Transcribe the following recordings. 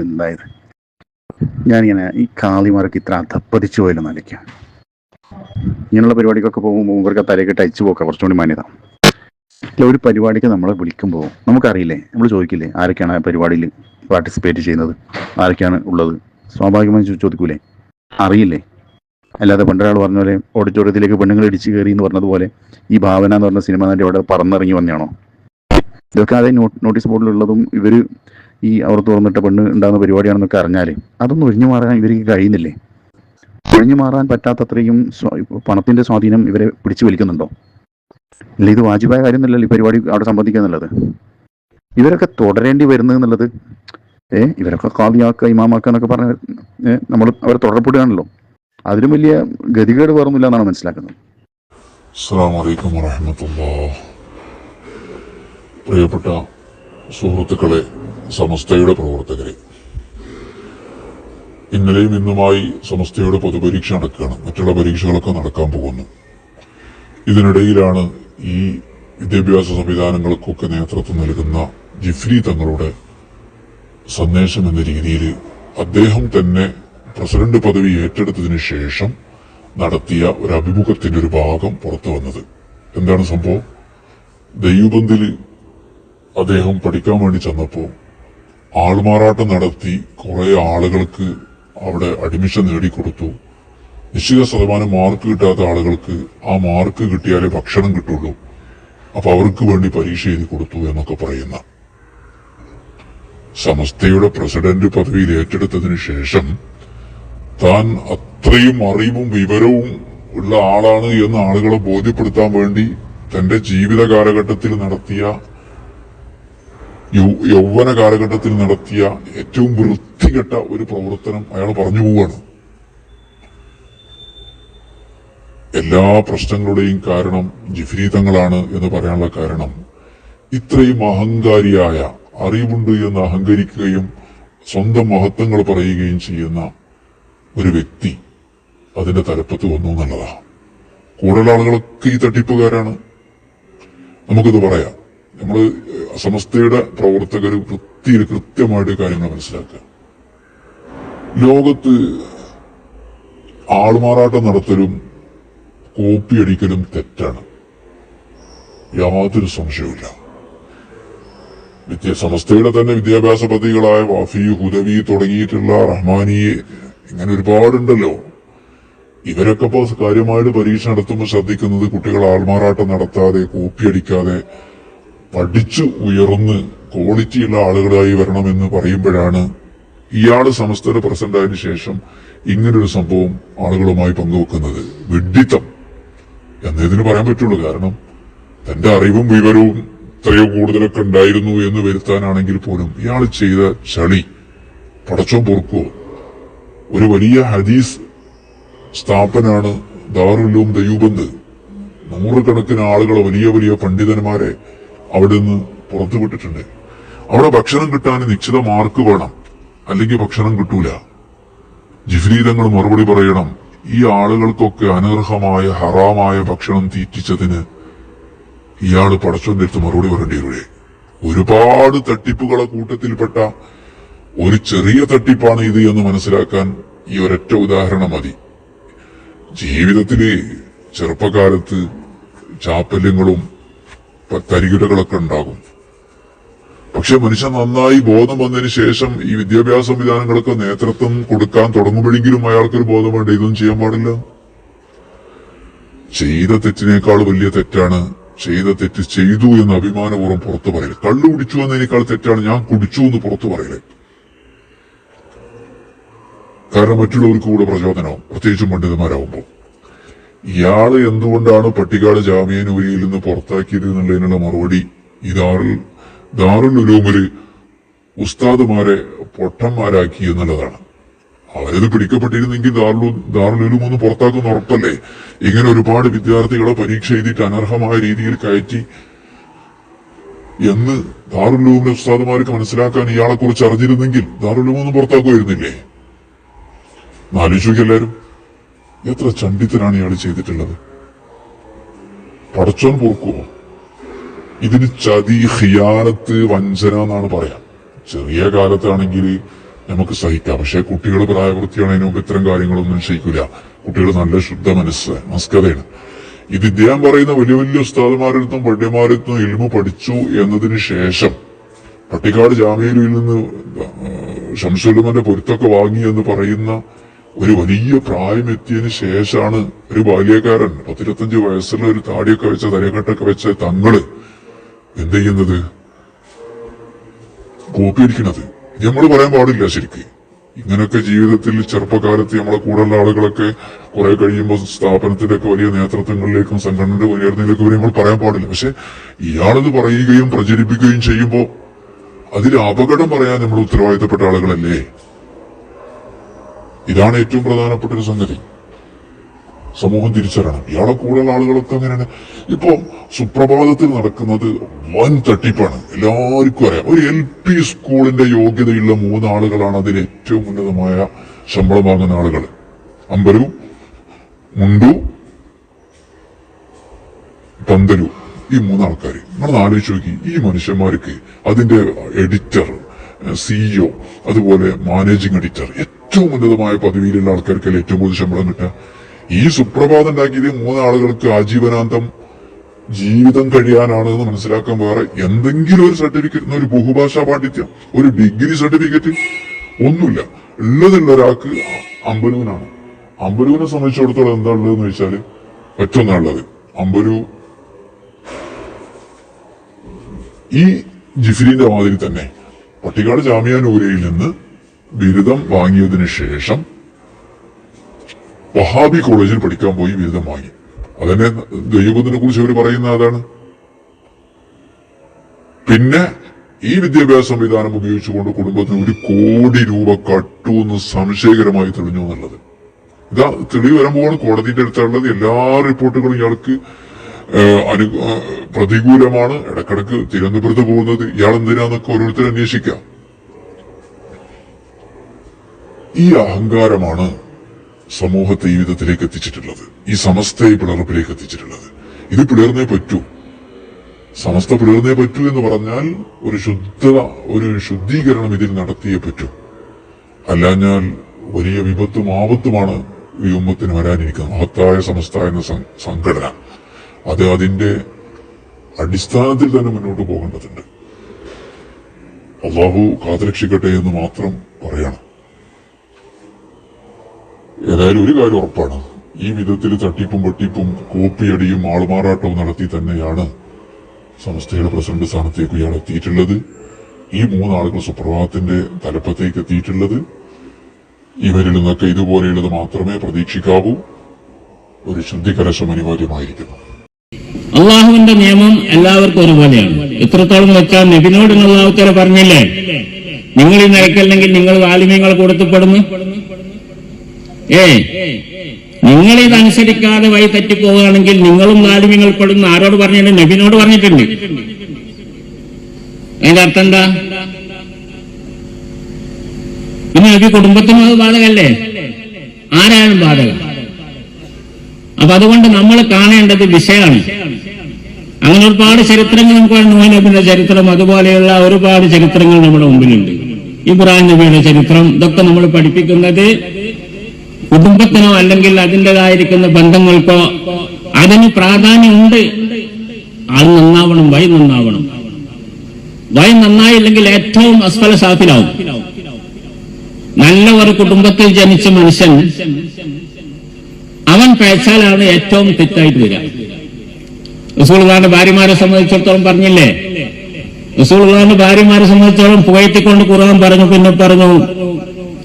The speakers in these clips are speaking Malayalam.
എന്തായത് ഞാനിങ്ങനെ ഈ കാളിമാർക്ക് ഇത്ര അധപ്പതിച്ചു പോയല്ലോ നിലയ്ക്ക്. ഇങ്ങനെയുള്ള പരിപാടിക്കൊക്കെ പോകുമ്പോൾ ഇവർക്ക് തലയൊക്കെ ടച്ച് പോക്കാം കുറച്ചുകൂടി മാന്യത. ഒരു പരിപാടിക്ക് നമ്മളെ വിളിക്കുമ്പോൾ നമുക്കറിയില്ലേ നമ്മൾ ചോദിക്കില്ലേ ആരൊക്കെയാണ് ആ പരിപാടിയിൽ പാർട്ടിസിപ്പേറ്റ് ചെയ്യുന്നത് ആരൊക്കെയാണ് ഉള്ളത്? സ്വാഭാവികമായി ചോദിക്കൂലേ? അറിയില്ലേ? അല്ലാതെ പണ്ടൊരാൾ പറഞ്ഞ പോലെ ഓഡിറ്റോറിയത്തിലേക്ക് പെണ്ണുങ്ങൾ ഇടിച്ചു കയറി എന്ന് പറഞ്ഞതുപോലെ ഈ ഭാവന എന്ന് പറഞ്ഞ സിനിമ നടി അവിടെ പറന്നിറങ്ങി വന്നെയാണോ ഇതൊക്കെ അതേ നോട്ടീസ് ബോർഡിലുള്ളതും ഇവർ ഈ അവർ തുറന്നിട്ട പെണ്ണ് ഉണ്ടാകുന്ന പരിപാടിയാണെന്നൊക്കെ അറിഞ്ഞാൽ അതൊന്നും ഒഴിഞ്ഞു മാറാൻ ഇവർക്ക് കഴിയുന്നില്ലേ? ഒഴിഞ്ഞു മാറാൻ പറ്റാത്തത്രയും പണത്തിന്റെ സ്വാധീനം ഇവരെ പിടിച്ചു വലിക്കുന്നുണ്ടോ? അല്ല ഇത് വാജിബായ കാര്യമൊന്നുമല്ലല്ലോ ഈ പരിപാടി അവിടെ സംബന്ധിക്കുക എന്നുള്ളത്. ഇവരൊക്കെ തുടരേണ്ടി വരുന്നത് എന്നുള്ളത് ഏ ഇവരൊക്കെ കാതിയാക്കുക ഇമാമാക്കുക എന്നൊക്കെ പറഞ്ഞ നമ്മൾ അവരെ തുടരപ്പെടുകയാണല്ലോ. അതിലും വലിയ ഗതികേട് വേറൊന്നുമില്ല എന്നാണ് മനസ്സിലാക്കുന്നത്. പ്രിയപ്പെട്ട സുഹൃത്തുക്കളെ സമസ്തയുടെ പ്രവർത്തകരെ. ഇന്നലെയും ഇന്നുമായി സമസ്തയുടെ പൊതുപരീക്ഷ നടക്കുകയാണ്. മറ്റുള്ള പരീക്ഷകളൊക്കെ നടക്കാൻ പോകുന്നു. ഇതിനിടയിലാണ് ഈ വിദ്യാഭ്യാസ സംവിധാനങ്ങൾക്കൊക്കെ നേതൃത്വം നൽകുന്ന ജിഫ്രി തങ്ങളുടെ സന്ദേശം എന്ന രീതിയിൽ അദ്ദേഹം തന്നെ പ്രസിഡന്റ് പദവി ഏറ്റെടുത്തതിന് ശേഷം നടത്തിയ ഒരു അഭിമുഖത്തിന്റെ ഒരു ഭാഗം പുറത്തു വന്നത്. എന്താണ് സംഭവം? ദൈവബന്ധിൽ അദ്ദേഹം പഠിക്കാൻ വേണ്ടി ചെന്നപ്പോൾ ആൾമാറാട്ടം നടത്തി കുറെ ആളുകൾക്ക് അവിടെ അഡ്മിഷൻ നേടിക്കൊടുത്തു. നിശ്ചിത ശതമാനം മാർക്ക് കിട്ടാത്ത ആളുകൾക്ക് ആ മാർക്ക് കിട്ടിയാലേ ഭക്ഷണം കിട്ടുള്ളൂ. അപ്പൊ അവർക്ക് വേണ്ടി പരീക്ഷ എഴുതി കൊടുത്തു എന്നൊക്കെ പറയുന്ന. സമസ്തയുടെ പ്രസിഡന്റ് പദവിയിൽ ഏറ്റെടുത്തതിന് ശേഷം താൻ അത്രയും അറിവും വിവരവും ഉള്ള ആളാണ് എന്ന് ആളുകളെ ബോധ്യപ്പെടുത്താൻ വേണ്ടി തന്റെ ജീവിത കാലഘട്ടത്തിൽ നടത്തിയ യൗവന കാലഘട്ടത്തിൽ നടത്തിയ ഏറ്റവും വൃത്തികെട്ട ഒരു പ്രവർത്തനം അയാൾ പറഞ്ഞു പോവാണ് എല്ലാ പ്രശ്നങ്ങളുടെയും കാരണം ജിഫ്രീതങ്ങളാണ് എന്ന് പറയാനുള്ള കാരണം ഇത്രയും അഹങ്കാരിയായ അറിവുണ്ട് എന്ന് അഹങ്കരിക്കുകയും സ്വന്തം മഹത്വങ്ങൾ പറയുകയും ചെയ്യുന്ന ഒരു വ്യക്തി അതിന്റെ തലപ്പത്ത് വന്നു എന്നുള്ളതാണ്. കൂടുതൽ ആളുകളൊക്കെ ഈ തട്ടിപ്പുകാരാണ്. നമുക്കിത് പറയാം. നമ്മൾ സമസ്തയുടെ പ്രവർത്തകർ വൃത്തിയിൽ കൃത്യമായിട്ട് കാര്യങ്ങൾ മനസ്സിലാക്കുക. ലോകത്ത് ആൾമാറാട്ടം നടത്തലും കോപ്പി അടിക്കലും തെറ്റാണ്. യാതൊരു സംശയവുമില്ല. സമസ്തയുടെ തന്നെ വിദ്യാഭ്യാസ പദ്ധതികളായ വാഫി ഹുദവി തുടങ്ങിയിട്ടുള്ള റഹ്മാനി ഇങ്ങനെ ഒരുപാടുണ്ടല്ലോ. ഇവരൊക്കെ കാര്യമായിട്ട് പരീക്ഷ നടത്തുമ്പോൾ ശ്രദ്ധിക്കുന്നത് കുട്ടികൾ ആൾമാറാട്ടം നടത്താതെ കോപ്പി അടിക്കാതെ പഠിച്ചു ഉയർന്ന് ക്വാളിറ്റിയുള്ള ആളുകളായി വരണമെന്ന് പറയുമ്പോഴാണ് ഇയാൾ സമസ്തയുടെ പ്രസിഡന്റ് ആയതിനു ശേഷം ഇങ്ങനൊരു സംഭവം ആളുകളുമായി പങ്കുവെക്കുന്നത് വിഡ്ഢിത്തം എന്നതിന് പറയാൻ പറ്റുള്ളൂ. കാരണം തന്റെ അറിവും വിവരവും ഇത്രയോ കൂടുതലൊക്കെ ഉണ്ടായിരുന്നു എന്ന് വരുത്താനാണെങ്കിൽ പോലും ഇയാൾ ചെയ്ത ചളി പടച്ചോൻ പൊറുക്കുവോ ഒരു വലിയ ഹദീസ് സ്ഥാപനാണ് ദാറുല്ലൂം ദയൂബന്ത് നൂറുകണക്കിന് ആളുകളെ വലിയ വലിയ പണ്ഡിതന്മാരെ അവിടെ നിന്ന് പുറത്തു വിട്ടിട്ടുണ്ട്. അവിടെ ഭക്ഷണം കിട്ടാൻ നിശ്ചിത മാർക്ക് വേണം. അല്ലെങ്കിൽ ഭക്ഷണം കിട്ടൂല. ജിഫ്രീതങ്ങൾ മറുപടി പറയണം ഈ ആളുകൾക്കൊക്കെ അനർഹമായ ഹറാമായ ഭക്ഷണം തീറ്റിച്ചതിന് ഇയാൾ പടച്ചോന്റെ അടുത്ത് മറുപടി പറയേണ്ടി വരൂലേ? ഒരുപാട് തട്ടിപ്പുകളെ കൂട്ടത്തിൽപ്പെട്ട ഒരു ചെറിയ തട്ടിപ്പാണ് ഇത് എന്ന് മനസ്സിലാക്കാൻ ഈ ഒരൊറ്റ ഉദാഹരണം മതി. ജീവിതത്തിലെ ചെറുപ്പകാലത്ത് ചാപ്പല്യങ്ങളും തരികിടകളൊക്കെ ഉണ്ടാകും. പക്ഷെ മനുഷ്യൻ നന്നായി ബോധം വന്നതിന് ശേഷം ഈ വിദ്യാഭ്യാസ സംവിധാനങ്ങൾക്ക് നേതൃത്വം കൊടുക്കാൻ തുടങ്ങുമ്പോഴെങ്കിലും അയാൾക്കൊരു ബോധം വേണ്ട ഇതൊന്നും ചെയ്യാൻ പാടില്ല. ചെയ്ത തെറ്റിനേക്കാൾ വലിയ തെറ്റാണ് ചെയ്ത തെറ്റ് ചെയ്തു എന്ന് അഭിമാനപൂർവം പുറത്തു പറയൽ. കള്ളു കുടിച്ചു എന്നതിനേക്കാൾ തെറ്റാണ് ഞാൻ കുടിച്ചു എന്ന് പുറത്തു പറയൽ. കാരണം മറ്റുള്ളവർക്ക് കൂടെ പ്രചോദനവും പ്രത്യേകിച്ചും പണ്ഡിതന്മാരാകുമ്പോൾ ഇയാൾ എന്തുകൊണ്ടാണ് പട്ടികാട് ജാമ്യനൂരിയിൽ നിന്ന് പുറത്താക്കിയത് എന്നുള്ളതിനുള്ള മറുപടി? ഈ ദാറുൽ ദാറുൽ ഉലൂമിൽ ഉസ്താദുമാരെ പൊട്ടന്മാരാക്കി എന്നുള്ളതാണ്. അവരത് പിടിക്കപ്പെട്ടിരുന്നെങ്കിൽ ദാറുൽ ഉലൂം ഒന്ന് പുറത്താക്കുന്ന ഉറപ്പല്ലേ? ഇങ്ങനെ ഒരുപാട് വിദ്യാർത്ഥികളെ പരീക്ഷ എഴുതിയിട്ട് അനർഹമായ രീതിയിൽ കയറ്റി എന്ന് ദാറുൽ ഉലൂമിലെ ഉസ്താദുമാർക്ക് മനസ്സിലാക്കാൻ ഇയാളെ കുറിച്ച് അറിഞ്ഞിരുന്നെങ്കിൽ ഒന്ന് പുറത്താക്കുമായിരുന്നില്ലേ? ആലോചിക്കുക എല്ലാരും എത്ര ചണ്ടിത്തനാണ് ഇയാൾ ചെയ്തിട്ടുള്ളത്? പടച്ചോൻ പൊറുക്കുമോ ഇതിന് ചതി ഹിയാനത്ത് വഞ്ചന എന്നാണ് പറയാം. ചെറിയ കാലത്താണെങ്കിൽ നമുക്ക് സഹിക്കാം. പക്ഷെ കുട്ടികൾ പ്രായപൂർത്തിയാണതിന് മുമ്പ് ഇത്തരം കാര്യങ്ങളൊന്നും ചെയ്യിക്കില്ല കുട്ടികൾ നല്ല ശുദ്ധ മനസ്സ് മസ്കതയാണ്. ഇത് ഇദ്ദേഹം പറയുന്ന വലിയ വലിയ ഉസ്താദുമാരടുത്തും പണ്ഡിതന്മാരടുത്തും ഇൽമ പഠിച്ചു എന്നതിന് ശേഷം പട്ടിക്കാട് ജാമ്യയിൽ നിന്ന് ഷംസുലമന്റെ പൊരുത്തൊക്കെ വാങ്ങി എന്ന് പറയുന്ന ഒരു വലിയ പ്രായമെത്തിയതിനു ശേഷമാണ് ഒരു ബാല്യക്കാരൻ പത്തിരുപത്തഞ്ച് വയസ്സുള്ള ഒരു താടിയൊക്കെ വെച്ച തലകെട്ടൊക്കെ വെച്ച തങ്ങൾ എന്ത് ചെയ്യുന്നത്? കോപ്പി അടിക്കണത് നമ്മൾ പറയാൻ പാടില്ല ശരിക്ക്. ഇങ്ങനൊക്കെ ജീവിതത്തിൽ ചെറുപ്പകാലത്ത് നമ്മളെ കൂടെയുള്ള ആളുകളൊക്കെ കുറെ കഴിയുമ്പോൾ സ്ഥാപനത്തിന്റെ ഒക്കെ വലിയ നേതൃത്വങ്ങളിലേക്കും സംഘടനയുടെ ഉയർന്നതിലേക്കും വരെ നമ്മൾ പറയാൻ പാടില്ല. പക്ഷെ ഇയാളത് പറയുകയും പ്രചരിപ്പിക്കുകയും ചെയ്യുമ്പോൾ അതിൽ അപകടം പറയാൻ നമ്മൾ ഉത്തരവാദിത്തപ്പെട്ട ആളുകളല്ലേ? ഇതാണ് ഏറ്റവും പ്രധാനപ്പെട്ട ഒരു സംഗതി. സമൂഹം തിരിച്ചറിയണം. ഇയാളെ കൂടെയുള്ള ആളുകളൊക്കെ അങ്ങനെയാണ്. ഇപ്പോൾ സുപ്രഭാതത്തിൽ നടക്കുന്നത് വൻ തട്ടിപ്പാണ്. എല്ലാവർക്കും അറിയാം. ഒരു എൽ പി സ്കൂളിന്റെ യോഗ്യതയുള്ള മൂന്ന് ആളുകളാണ് അതിൽ ഏറ്റവും ഉന്നതമായ ശമ്പളം വാങ്ങുന്ന ആളുകൾ. അമ്പരു മുണ്ടു പന്തലു ഈ മൂന്നാൾക്കാർ നമ്മൾ ആലോചിച്ച് നോക്കി. ഈ മനുഷ്യന്മാർക്ക് അതിന്റെ എഡിറ്റർ സിഇഒ അതുപോലെ മാനേജിങ് എഡിറ്റർ ഏറ്റവും ഉന്നതമായ പദവിയിലുള്ള ആൾക്കാർക്ക് ഏറ്റവും കൂടുതൽ ശമ്പളം കിട്ടുക? ഈ സുപ്രഭാതം ഉണ്ടാക്കിയത് മൂന്നാളുകൾക്ക് ആജീവനാന്തം ജീവിതം കഴിയാനാണ് എന്ന് മനസ്സിലാക്കാൻ വേറെ എന്തെങ്കിലും ഒരു സർട്ടിഫിക്കറ്റ് ഒരു ബഹുഭാഷാ പാണ്ഡിത്യം ഒരു ഡിഗ്രി സർട്ടിഫിക്കറ്റ് ഒന്നുമില്ല. ഉള്ളതുള്ള ഒരാൾക്ക് അമ്പലൂനാണ്. അമ്പലൂനെ സംബന്ധിച്ചിടത്തോളം എന്താ ഉള്ളതെന്ന് വെച്ചാൽ ഒറ്റൊന്നാണുള്ളത് അമ്പലൂ ഈ ജിഫിലിന്റെ മാതിരി തന്നെ പട്ടിക്കാട് ജാമ്യാനൂരയിൽ നിന്ന് ബിരുദം വാങ്ങിയതിനു ശേഷം വഹാബി കോളേജിൽ പഠിക്കാൻ പോയി ബിരുദം വാങ്ങി. അതന്നെ ദൈവത്തിനെ കുറിച്ച് അവർ പറയുന്ന അതാണ്. പിന്നെ ഈ വിദ്യാഭ്യാസ സംവിധാനം ഉപയോഗിച്ചുകൊണ്ട് കുടുംബത്തിന് ഒരു കോടി രൂപ കട്ടു എന്ന് സംശയകരമായി തെളിഞ്ഞു എന്നുള്ളത്. ഇതാ തെളിവ് വരുമ്പോൾ കോടതിയുടെ അടുത്തുള്ളത്. എല്ലാ റിപ്പോർട്ടുകളും ഇയാൾക്ക് അനു പ്രതികൂലമാണ്. ഇടക്കിടക്ക് തിരുവനന്തപുരത്ത് പോകുന്നത് ഇയാൾ എന്തിനാന്നൊക്കെ ഓരോരുത്തർ അന്വേഷിക്കാം. ഈ അഹങ്കാരമാണ് സമൂഹത്തെ ഈ വിധത്തിലേക്ക് എത്തിച്ചിട്ടുള്ളത്. ഈ സമസ്തയെ പിളർപ്പിലേക്ക് എത്തിച്ചിട്ടുള്ളത്. ഇത് പിളർന്നേ പറ്റൂ. സമസ്ത പിളർന്നേ പറ്റൂ എന്ന് പറഞ്ഞാൽ ഒരു ശുദ്ധ ഒരു ശുദ്ധീകരണം ഇതിൽ നടത്തിയേ പറ്റൂ. അല്ലാഞ്ഞാൽ വലിയ വിപത്തും ആപത്തുമാണ് ഈ ഉമ്മത്തിന് വരാനിരിക്കുന്നത്. മഹത്തായ സമസ്ത എന്ന സംഘടന. അത് അതിന്റെ അടിസ്ഥാനത്തിൽ തന്നെ മുന്നോട്ട് പോകേണ്ടതുണ്ട്. അള്ളാഹു കാത്തുരക്ഷിക്കട്ടെ എന്ന് മാത്രം പറയണം. ഏതായാലും ഒരു കാര്യം ഉറപ്പാണ്. ഈ വിധത്തിൽ തട്ടിപ്പും വെട്ടിപ്പും കോപ്പിയടിയും ആൾമാറാട്ടവും നടത്തി തന്നെയാണ് സംസ്ഥയുടെ പ്രസിഡന്റ് സ്ഥാനത്തേക്ക് ഇയാൾ എത്തിയിട്ടുള്ളത്. ഈ മൂന്നാളുകൾ സുപ്രഭാതത്തിന്റെ തലപ്പത്തേക്ക് എത്തിയിട്ടുള്ളത്. ഇവരിൽ നിന്നൊക്കെ ഇതുപോലെയുള്ളത് മാത്രമേ പ്രതീക്ഷിക്കാവൂ. ഒരു ശുദ്ധികലശം അനിവാര്യമായിരിക്കുന്നു. അള്ളാഹുവിന്റെ നിയമം എല്ലാവർക്കും ഒരുപോലെയാണ്. എത്രത്തോളം വെച്ചാൽ നബിനോട് അള്ളാഹുത്തല പറഞ്ഞില്ലേ? നിങ്ങൾ ഈ നിരക്കല്ലെങ്കിൽ നിങ്ങൾ വാലിമ്യങ്ങൾ കൊടുത്തപ്പെടുന്നു ഏ നിങ്ങൾ ഇതനുസരിക്കാതെ വഴി തെറ്റിപ്പോവുകയാണെങ്കിൽ നിങ്ങളും നാലുമിങ്ങൾ പെടുന്ന ആരോട് പറഞ്ഞിട്ടുണ്ട്? നബിനോട് പറഞ്ഞിട്ടുണ്ട്. അതിന്റെ അർത്ഥം എന്താ? പിന്നെ നബി കുടുംബത്തിനും അത് ബാധകല്ലേ? ആരായാലും ബാധകം. അപ്പൊ അതുകൊണ്ട് നമ്മൾ കാണേണ്ടത് വിഷയമാണ്. അങ്ങനെ ഒരുപാട് ചരിത്രങ്ങൾ നമുക്ക് നൂഹ് നബിയുടെ ചരിത്രം അതുപോലെയുള്ള ഒരുപാട് ചരിത്രങ്ങൾ നമ്മുടെ മുമ്പിലുണ്ട്. ഇബ്രാഹിം നബിയുടെ ചരിത്രം ഇതൊക്കെ നമ്മൾ പഠിപ്പിക്കുന്നത് കുടുംബത്തിനോ അല്ലെങ്കിൽ അതിന്റെതായിരിക്കുന്ന ബന്ധങ്ങൾക്കോ അതിന് പ്രാധാന്യമുണ്ട്. അത് നന്നാവണം വൈ നന്നാവണം. വൈ നന്നായില്ലെങ്കിൽ ഏറ്റവും അസ്ഫല സാഫിലാവും നല്ല ഒരു കുടുംബത്തിൽ ജനിച്ച മനുഷ്യൻ അവൻ പേച്ചാലാണ് ഏറ്റവും തെറ്റായിട്ട് വരിക. റസൂൽഖാന്റെ ഭാര്യമാരെ സംബന്ധിച്ചിടത്തോളം പറഞ്ഞില്ലേ? റസൂൽഖാന്റെ ഭാര്യമാരെ സംബന്ധിച്ചിടത്തോളം പുകയത്തിക്കൊണ്ട് ഖുർആൻ പറഞ്ഞു പിന്നെ പറഞ്ഞു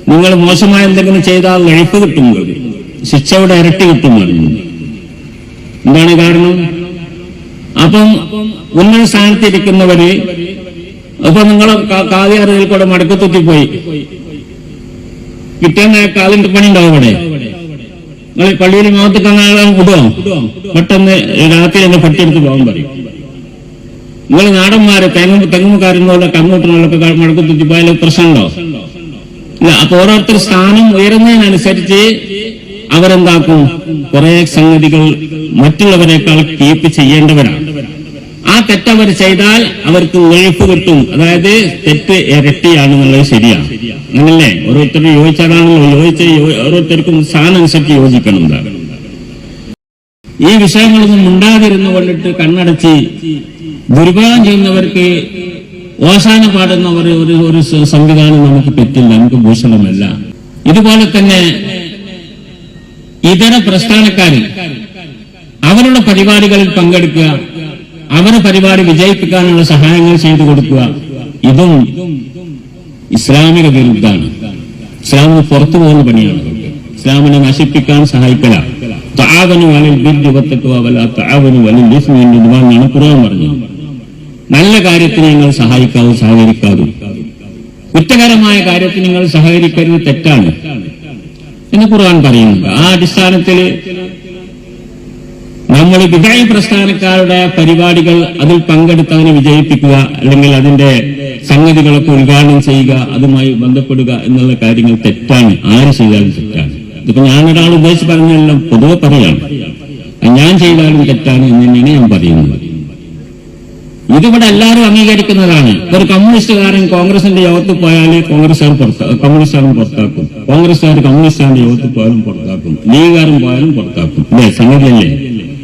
നിങ്ങൾ മോശമായ എന്തെങ്കിലും ചെയ്താൽ എഴുപ്പ് കിട്ടും. ശിക്ഷയുടെ ഇരട്ടി കിട്ടും എന്താണ് കാരണം? അപ്പം ഉന്നത സ്ഥാനത്തിരിക്കുന്നവര് അപ്പൊ നിങ്ങൾ കാതിയാറിൽ കൂടെ മടക്കത്തൊത്തിപ്പോയി കിട്ടുന്ന കാലിന്റെ പണി ഉണ്ടാവും അവിടെ. നിങ്ങൾ പള്ളിയിൽ മുഖത്ത് കണ്ണാളാൻ വിടുവോ പെട്ടെന്ന് രാത്രി എന്നെ പട്ടിയെടുത്ത് പോകാൻ പറയും. നിങ്ങൾ നാടന്മാരെ തെങ്ങ് തെങ്ങുകാരെന്നുള്ള കങ്ങോട്ടിനുള്ളൊക്കെ മടക്കത്തുറ്റി പോയാലും പ്രശ്നമുണ്ടോ? അപ്പൊ ഓരോരുത്തർ സ്ഥാനം ഉയരുന്നതിനനുസരിച്ച് അവരെന്താക്കും? കുറെ സംഗതികൾ മറ്റുള്ളവരെക്കാൾ കീപ്പ് ചെയ്യേണ്ടവരാണ്. ആ തെറ്റവർ ചെയ്താൽ അവർക്ക് ഒഴിപ്പ് കിട്ടും. അതായത് തെറ്റ് ഇരട്ടിയാണ് എന്നുള്ളത് ശരിയാണ്. അങ്ങനല്ലേ? ഓരോരുത്തരും യോജിച്ചതാണല്ലോ യോജിച്ച് ഓരോരുത്തർക്കും ഓരോരുത്തർക്കും സ്ഥാനനുസരിച്ച് യോജിക്കണം ഈ വിഷയങ്ങളൊന്നും ഉണ്ടാതിരുന്നു കൊണ്ടിട്ട് കണ്ണടച്ച് ദുരുപയോഗം ചെയ്യുന്നവർക്ക് ഓശാന പാടുന്ന ഒരു ഒരു ഒരു സംവിധാനം നമുക്ക് പറ്റില്ല നമുക്ക് ഭൂഷണമല്ല. ഇതുപോലെ തന്നെ ഇതര പ്രസ്ഥാനക്കാരിൽ അവരുടെ പരിപാടികളിൽ പങ്കെടുക്കുക അവരുടെ പരിപാടി വിജയിപ്പിക്കാനുള്ള സഹായങ്ങൾ ചെയ്തു കൊടുക്കുക ഇതും ഇസ്ലാമിക വിരുദ്ധാണ് ഇസ്ലാമിന് പുറത്തു പോകുന്ന പണിയാണ് ഇസ്ലാമിനെ നശിപ്പിക്കാൻ സഹായിക്കല. താവനു വലിൽ ബിർദിവത്തക്കോ വല താവനു വലിൽ നല്ല കാര്യത്തിന് നിങ്ങൾ സഹായിക്കാവും സഹകരിക്കാവും. കുറ്റകരമായ കാര്യത്തിന് നിങ്ങൾ സഹകരിക്കരുത് തെറ്റാണ്. എന്ന് ഖുർആൻ പറയുന്നുണ്ട്. ആ അടിസ്ഥാനത്തിൽ നമ്മൾ വിജയ പ്രസ്ഥാനക്കാരുടെ പരിപാടികൾ അതിൽ പങ്കെടുത്തവനെ വിജയിപ്പിക്കുക അല്ലെങ്കിൽ അതിന്റെ സംഗതികളൊക്കെ ഉദ്ഘാടനം ചെയ്യുക അതുമായി ബന്ധപ്പെടുക എന്നുള്ള കാര്യങ്ങൾ തെറ്റാണ്. ആര് ചെയ്താലും തെറ്റാണ്. ഇതിപ്പോ ഞാനൊരാൾ ഉദ്ദേശിച്ച് പറഞ്ഞതെല്ലാം പൊതുവെ പറയാണ്. ഞാൻ ചെയ്താലും തെറ്റാണ് എന്ന് തന്നെയാണ് ഞാൻ പറയുന്നത്. ഇതിവിടെ എല്ലാവരും അംഗീകരിക്കുന്നതാണ്. ഒരു കമ്മ്യൂണിസ്റ്റുകാരൻ കോൺഗ്രസിന്റെ യോഗത്തിൽ പോയാൽ കോൺഗ്രസ്സുകാർ കമ്മ്യൂണിസ്റ്റുകാരും പുറത്താക്കും. കോൺഗ്രസ്സുകാർ കമ്മ്യൂണിസ്റ്റുകാരുടെ യോഗത്തിൽ പോയാലും പുറത്താക്കും. ലീഗുകാരും പോയാലും പുറത്താക്കും. അല്ലേ സംഗതിയല്ലേ?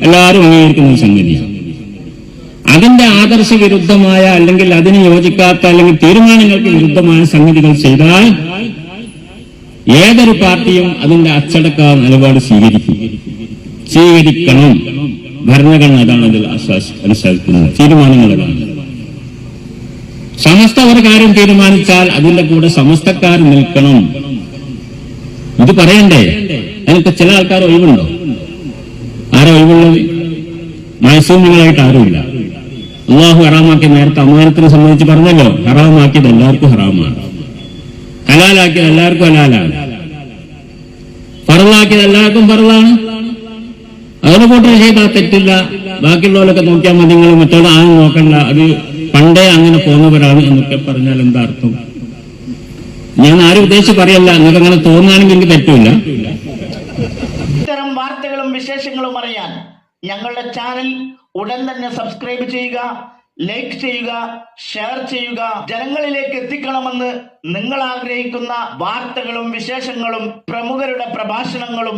എല്ലാവരും അംഗീകരിക്കുന്ന സംഗതിയാണ്. അതിന്റെ ആദർശ വിരുദ്ധമായ അല്ലെങ്കിൽ അതിന് യോജിക്കാത്ത അല്ലെങ്കിൽ തീരുമാനങ്ങൾക്ക് വിരുദ്ധമായ സംഗതികൾ ചെയ്താൽ ഏതൊരു പാർട്ടിയും അതിന്റെ അച്ചടക്ക നിലപാട് സ്വീകരിക്കും. സ്വീകരിക്കണം. ഭരണഘടന അതാണ് അതിൽ അനുശാസിക്കുന്നത് തീരുമാനങ്ങൾ അതാണ് സമസ്ത ഒരു കാര്യം തീരുമാനിച്ചാൽ അതിന്റെ കൂടെ സമസ്തക്കാർ നിൽക്കണം. ഇത് പറയണ്ടേ? അതിനൊക്കെ ചില ആൾക്കാർ ഒഴിവുണ്ടോ? ആരാ ഒഴിവുള്ളത്? മത്സൂമികളായിട്ട് ആരുമില്ല. അള്ളാഹു ഹറാമാക്കിയ നേരത്തെ അമാനത്തിനെ സംബന്ധിച്ച് പറഞ്ഞല്ലോ. ഹറാമാക്കിയത് എല്ലാവർക്കും ഹറാമാണ്. ഹലാലാക്കിയത് എല്ലാവർക്കും ഹലാലാണ്. ഫറലാക്കിയത് എല്ലാവർക്കും ഫറലാണ് അതിനെ ചെയ്ത തെറ്റില്ല. ബാക്കിയുള്ളവരൊക്കെ നോക്കിയാൽ മതി. നിങ്ങൾ മറ്റോട് ആരും നോക്കണ്ട. അത് പണ്ടേ അങ്ങനെ പോകുന്നവരാണ് എന്നൊക്കെ പറഞ്ഞാൽ എന്താ അർത്ഥം? ഞാൻ ആരും ഉദ്ദേശിച്ച് പറയല്ല. നിങ്ങൾക്ക് അങ്ങനെ തോന്നുകയാണെങ്കിൽ എനിക്ക് തെറ്റില്ല ഇത്തരം വാർത്തകളും വിശേഷങ്ങളും അറിയാൻ ഞങ്ങളുടെ ചാനൽ ഉടൻ തന്നെ സബ്സ്ക്രൈബ് ചെയ്യുക ലൈക്ക് ചെയ്യുക ഷെയർ ചെയ്യുക. ജനങ്ങളിലേക്ക് എത്തിക്കണമെന്ന് നിങ്ങൾ ആഗ്രഹിക്കുന്ന വാർത്തകളും വിശേഷങ്ങളും പ്രമുഖരുടെ പ്രഭാഷണങ്ങളും